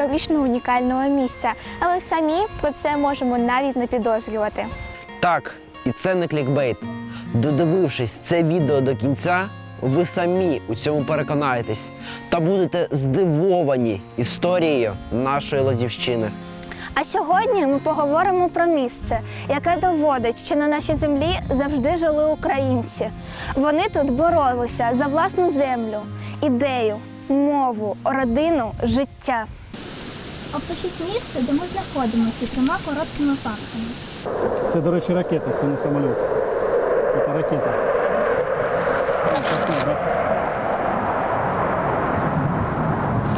історично унікального місця, але самі про це можемо навіть не підозрювати. Так, і це не клікбейт. Додивившись це відео до кінця, ви самі у цьому переконаєтесь та будете здивовані історією нашої Лозівщини. А сьогодні ми поговоримо про місце, яке доводить, що на нашій землі завжди жили українці. Вони тут боролися за власну землю, ідею, мову, родину, життя. Опишіть місце, де ми знаходимося трьома короткими фактами. Це, до речі, ракета, це не самоліт. Це ракета.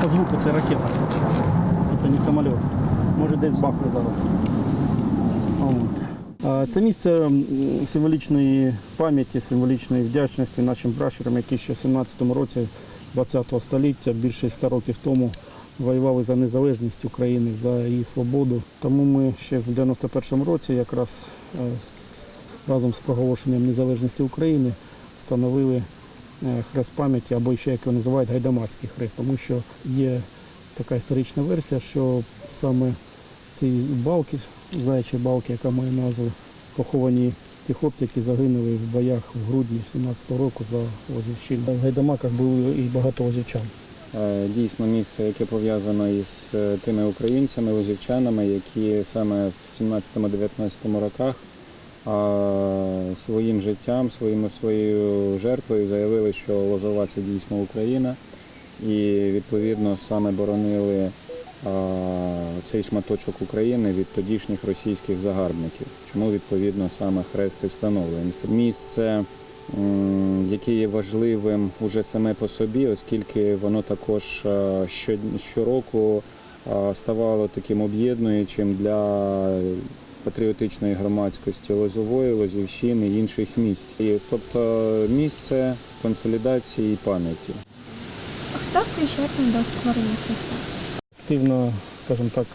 По звуку це ракета. Це не самоліт. Може десь бахне зараз. Це місце символічної пам'яті, символічної вдячності нашим пращурам, які ще в 17 році 20 століття, більше 100 років тому, воювали за незалежність України, за її свободу. Тому ми ще в 91-му році, якраз е, разом з проголошенням незалежності України, встановили е, хрест пам'яті, або ще як його називають гайдамацький хрест, тому що є така історична версія, що саме ці балки, заячі балки, яка має назву, поховані ті хлопці, які загинули в боях в грудні 17-го року за Лозівщину. В гайдамаках були і багато лозівчан. Е, Дійсно, місце, яке пов'язано із е, тими українцями, лозівчанами, які саме в 17-19 роках своїм життям, своїм, своєю жертвою заявили, що Лозова це дійсно Україна. І відповідно саме боронили цей шматочок України від тодішніх російських загарбників. Чому відповідно саме хрест і встановлений. Місце яке є важливим уже саме по собі, оскільки воно також е, що- щороку е, ставало таким об'єднуючим для патріотичної громадськості Лозової, Лозівщини і інших місць. І, тобто місце консолідації і пам'яті. Хто причетний до створення Христа? Активно, скажімо так,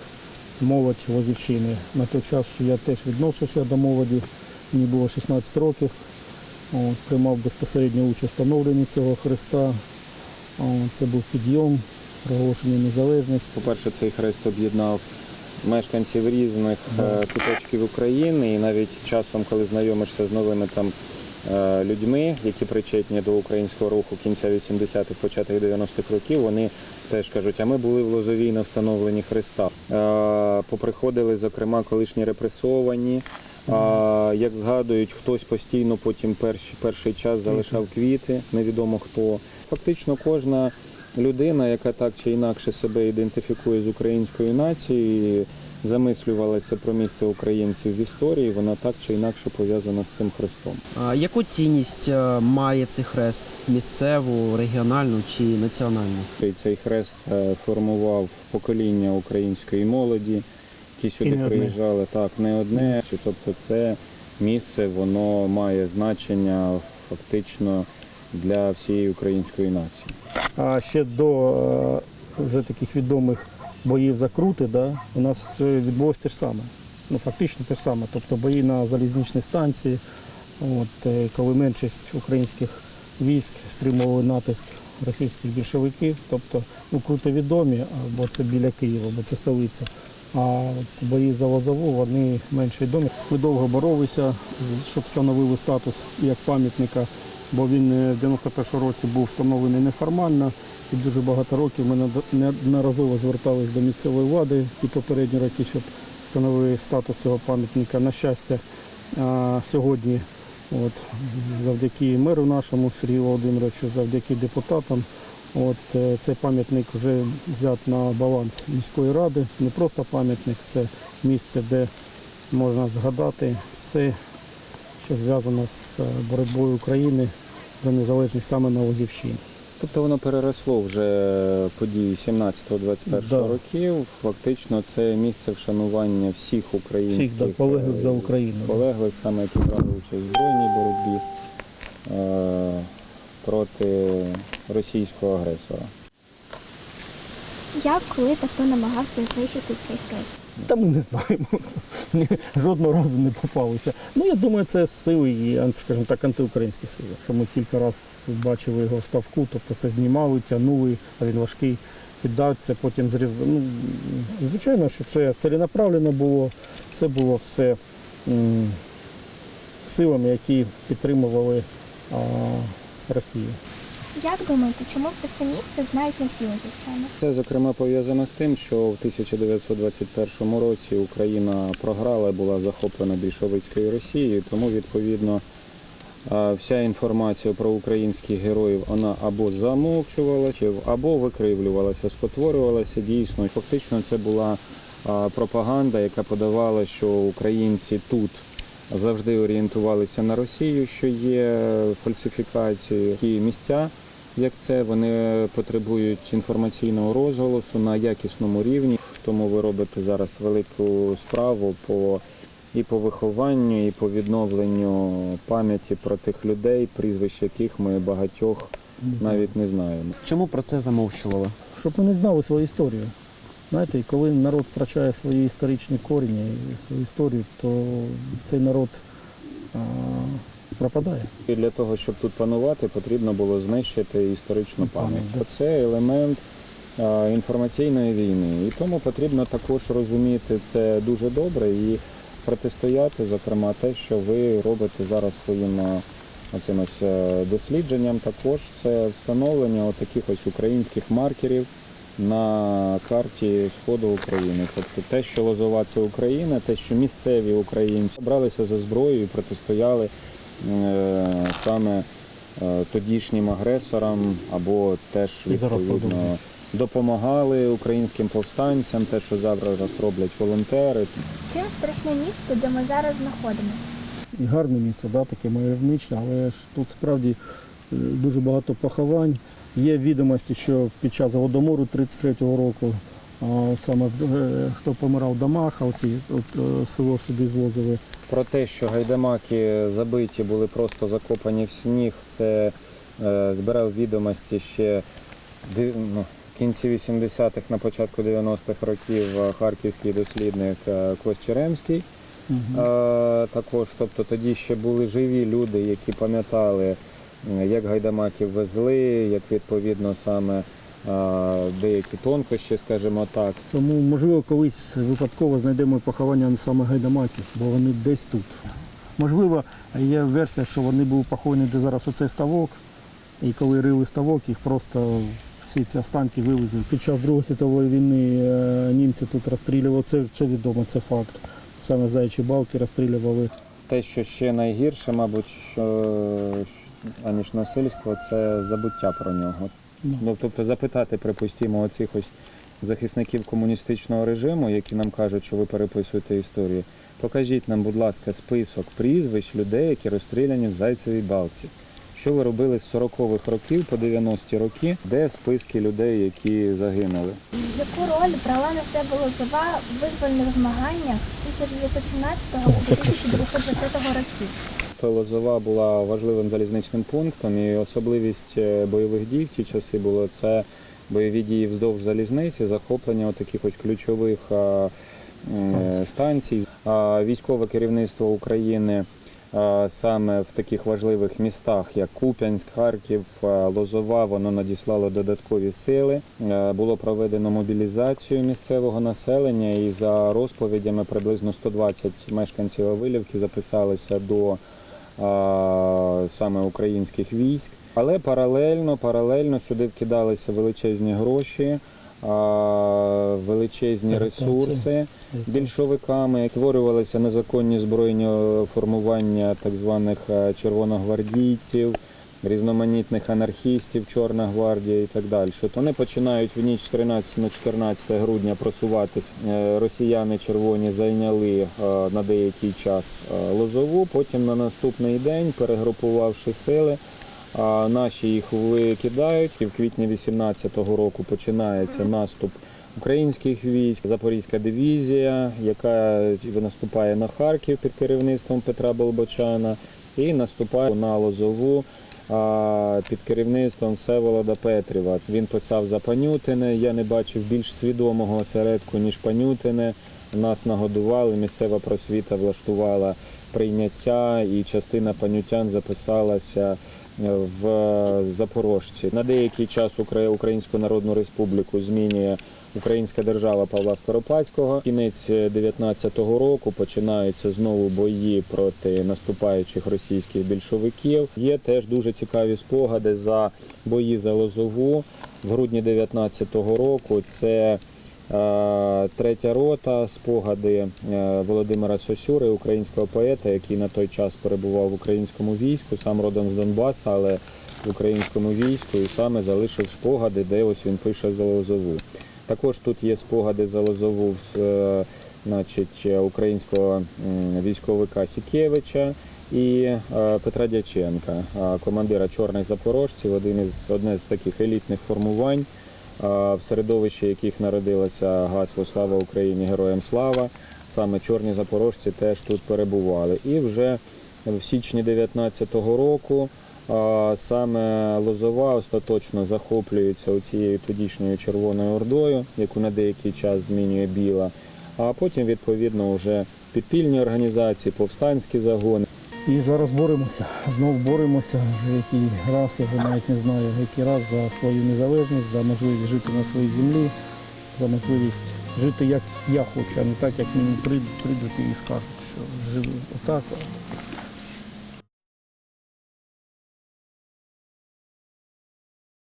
молодь Лозівщини. На той час я теж відношуся до молоді, мені було 16 років. От, приймав безпосередню участь в встановленні цього хреста. От, це був підйом, проголошення незалежності. По-перше, цей хрест об'єднав мешканців різних е, куточків України, і навіть часом, коли знайомишся з новими там е, людьми, які причетні до українського руху кінця 80-х, початок 90-х років, вони теж кажуть, а ми були в Лозовій на встановленні Христа. Е, Поприходили, зокрема, колишні репресовані. А, як згадують, хтось постійно потім перший, перший час залишав квіти, невідомо хто. Фактично кожна людина, яка так чи інакше себе ідентифікує з українською нацією, замислювалася про місце українців в історії, вона так чи інакше пов'язана з цим хрестом. А Яку цінність е, має цей хрест? Місцеву, регіональну чи національну? Цей хрест е, формував покоління української молоді, які сюди не одне. приїжджали. Так, не одне. Тобто це місце воно має значення фактично для всієї української нації. А ще до е, вже таких відомих боїв за крути, да, у нас е, відбулося те ж саме. Ну, фактично те ж саме. Тобто бої на залізничній станції, от, е, коли меншість українських військ стримували натиск російських більшовиків. Тобто, ну, круто відомі, бо це біля Києва, бо це столиця. А бої за Лозову вони менш відомі. Ми довго боролися, щоб встановили статус як пам'ятника, бо він е, в 91 році був встановлений неформально. І дуже багато років ми неодноразово звертались до місцевої влади ті попередні роки, щоб встановили статус цього пам'ятника. На щастя, сьогодні, от, завдяки меру нашому Сергію Володимировичу, завдяки депутатам, От е, цей пам'ятник вже взят на баланс міської ради. Не просто пам'ятник, це місце, де можна згадати все, що зв'язано з е, боротьбою України за незалежність саме на Лозівщині. Тобто воно переросло вже події 17-21 Да. років. Фактично це місце вшанування всіх українських Всіх да, полеглих за е, Україну. полеглих, саме які брали участь в збройній боротьбі е, проти російського агресора. Як, коли та хто намагався знищити цей хрест? Та ми не знаємо. Жодного разу не попалися. Ну, я думаю, це сили і, скажімо так, антиукраїнські сили. Ми кілька разів бачили його в ставку, тобто це знімали, тягнули, а він важкий. піддати це потім зрізати. Ну, звичайно, що це ціленаправлено було, це було все м, силами, які підтримували а, Росію. Як думаєте, чому про це місце знають не всі лозівчани? Це зокрема пов'язано з тим, що в 1921 році Україна програла, була захоплена більшовицькою Росією, тому відповідно вся інформація про українських героїв вона або замовчувалася, або викривлювалася, спотворювалася дійсно. Фактично це була пропаганда, яка подавала, що українці тут завжди орієнтувалися на Росію, що є фальсифікації. Такі місця, як це, вони потребують інформаційного розголосу на якісному рівні. Тому ви робите зараз велику справу по і по вихованню, і по відновленню пам'яті про тих людей, прізвищ яких ми багатьох Не навіть не знаємо. Чому про це замовчували? Щоб вони знали свою історію. Знаєте, і коли народ втрачає свої історичні корені, свою історію, то цей народ а, пропадає. І для того, щоб тут панувати, потрібно було знищити історичну Пам'ять, пам'ять. Це елемент а, інформаційної війни. І тому потрібно також розуміти це дуже добре і протистояти, зокрема, те, що ви робите зараз своїм оцим ось, е, дослідженням. Також це встановлення таких ось українських маркерів на карті Сходу України. Тобто те, що Лозова це Україна, те, що місцеві українці бралися за зброю і протистояли е, саме е, тодішнім агресорам, або теж відповідно допомагали українським повстанцям, те, що зараз роблять волонтери. Чим страшне місце, де ми зараз знаходимося? І гарне місце, да, таке мальовничне, але ж тут справді е, дуже багато поховань. Є відомості, що під час голодомору 33-го року саме е, хто помирав в домах, а оці от, е, село сюди звозили. Про те, що гайдамаки забиті були просто закопані в сніг, це е, збирав відомості ще ну, в кінці 80-х, на початку 90-х років е, харківський дослідник Кость Черемський. Е, також, тобто тоді ще були живі люди, які пам'ятали, як гайдамаків везли, як відповідно саме е, деякі тонкощі, скажімо так. Тому, можливо, колись випадково знайдемо поховання саме гайдамаків, бо вони десь тут. Можливо, є версія, що вони були поховані, де зараз оцей ставок, і коли рили ставок, їх просто всі ці останки вивезли. Під час Другої світової війни е, німці тут розстрілювали, це, це відомо, це факт. Саме в Заячі балки розстрілювали. Те, що ще найгірше, мабуть, що аніж насильство, це забуття про нього. Ну. Ну, тобто запитати, припустимо, оцих ось захисників комуністичного режиму, які нам кажуть, що ви переписуєте історію. Покажіть нам, будь ласка, список прізвищ людей, які розстріляні в Зайцевій балці. Що ви робили з 40-х років по 90-ті роки, де списки людей, які загинули? Яку роль брала на себе Лозова в визвольних змаганнях 1917-1920 років? То Лозова була важливим залізничним пунктом, і особливість е, бойових дій в ті часи було це бойові дії вздовж залізниці, захоплення таких ось ключових станцій. Військове керівництво України саме в таких важливих містах, як Куп'янськ, Харків, Лозова, воно надіслало додаткові сили. Е, Було проведено мобілізацію місцевого населення, і за розповідями приблизно 120 мешканців Авилівки записалися до саме українських військ. Але паралельно, паралельно сюди вкидалися величезні гроші, величезні ресурси більшовиками, творювалися незаконні збройні формування так званих е, червоногвардійців, різноманітних анархістів, Чорна гвардія і так далі. Що Вони починають в ніч з 13 на 14 грудня просуватись. Е, Росіяни червоні зайняли е, на деякий час е, Лозову, потім на наступний день, перегрупувавши сили, а наші їх викидають. І в квітні 18-го року починається наступ українських військ, Запорізька дивізія, яка наступає на Харків під керівництвом Петра Болбочана, і наступає на Лозову під керівництвом Всеволода Петріва. Він писав за Панютине. Я не бачив більш свідомого осередку, ніж Панютине. Нас нагодували, місцева просвіта влаштувала прийняття, і частина панютян записалася в Запорожці. На деякий час Укра- Українську Народну Республіку змінює Українська держава Павла Скоропадського. Кінець 19-го року починаються знову бої проти наступаючих російських більшовиків. Є теж дуже цікаві спогади за бої за Лозову в грудні 19-го року. Це Е, Третя рота, спогади е, Володимира Сосюри, українського поета, який на той час перебував в українському війську, сам родом з Донбаса, але в українському війську, і саме залишив спогади, де ось він пише за Лозову. Також тут є спогади за Лозову е, значить, е, українського військовика Сікєвича і е, Петра Дяченка, командира чорних запорожців, один із одне з таких елітних формувань в середовищі яких народилося гасло Слава Україні, героям слава. Саме чорні запорожці теж тут перебували. І вже в січні 19-го року саме Лозова остаточно захоплюється цією тодішньою Червоною Ордою, яку на деякий час змінює Біла. А потім, відповідно, вже підпільні організації, повстанські загони. І зараз боремося. Знов боремося вже який раз, я вже навіть не знаю, який раз за свою незалежність, за можливість жити на своїй землі, за можливість жити як я хочу, а не так, як мені прийдуть, прийдуть і скажуть, що живи отак.